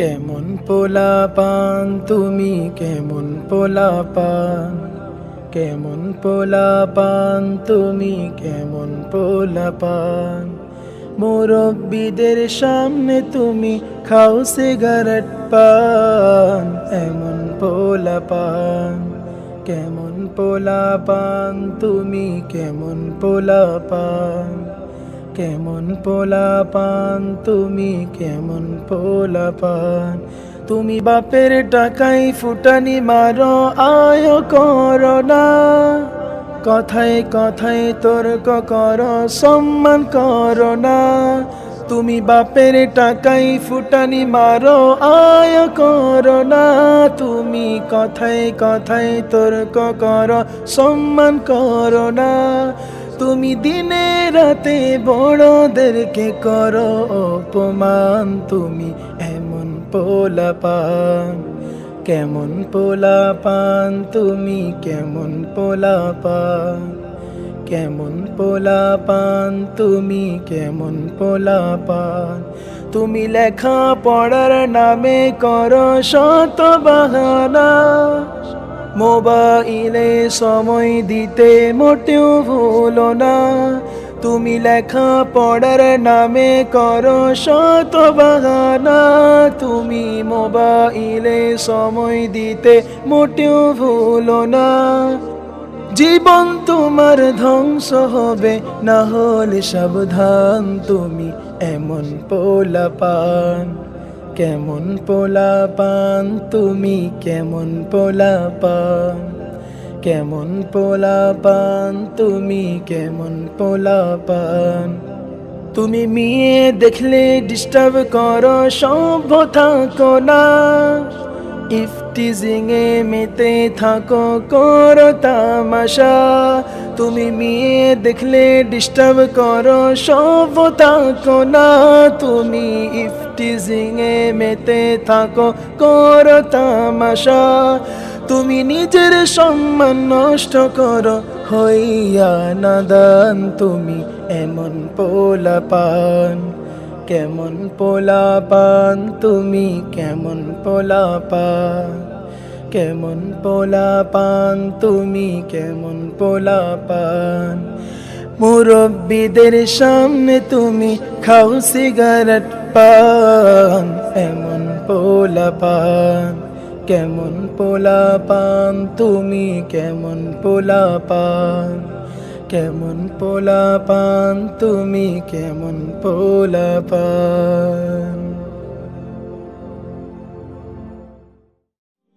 কেমন পোলা পান তুমি কেমন পোলা পান কেমন পোলা পান তুমি কেমন পোলা পান মুরব্বীদের সামনে তুমি খাও সিগারেট পান, এমন পোলা পান কেমন পোলা পান তুমি কেমন পোলা পান কেমন পোলা পান তুমি কেমন পোলা পান তুমি বাপের টাকাই ফুটানি মারো, আয় করো না। কথায় কথায় তর্ক করো, সম্মান করো না। তুমি বাপের টাকাই ফুটানি মারো, আয় করো না। তুমি কথায় কথায় তর্ক করো, সম্মান করো না। তুমি দিনে রাতে বড়দেরকে করো অপমান। তুমি এমন পোলা পান কেমন পোলা পান তুমি কেমন পোলা পান কেমন পোলা পান তুমি কেমন পোলা পান তুমি লেখা পড়ার নামে করো শত বাহানা মোবাইলে সময় দিতে মোটেও ভুলো না। তুমি লেখা পড়ার নামে করো শত বাহানা তুমি মোবাইলে সময় দিতে মোটেও ভুলো না। জীবন তোমার ধ্বংস হবে, না হলে সাবধান তুমি এমন পোলা পান কেমন পোলা পান তুমি কেমন পোলা পান কেমন পোলা পান তুমি কেমন পোলা পান তুমি মেয়ে দেখলে ডিস্টার্ব করো, সভ্যতা থাকো এ মেতে থাকো, করো তামাশা। তুমি মেয়ে দেখলে ডিস্টার্ব করো, সব থাকো না। তুমি ইফটিজিং এ মেতে থাকো, করো তামাশা। তুমি নিজের সম্মান নষ্ট করো, হইয়া নাদান। তুমি এমন পোলা পান কেমন পোলা পান তুমি কেমন পোলা পান কেমন পোলা পান তুমি কেমন পোলা পান মুরব্বীদের সামনে তুমি খাও সিগারেট পান, এমন পোলা পান কেমন পোলা পান তুমি কেমন পোলা পান কেমন পোলা পান তুমি কেমন পোলা পান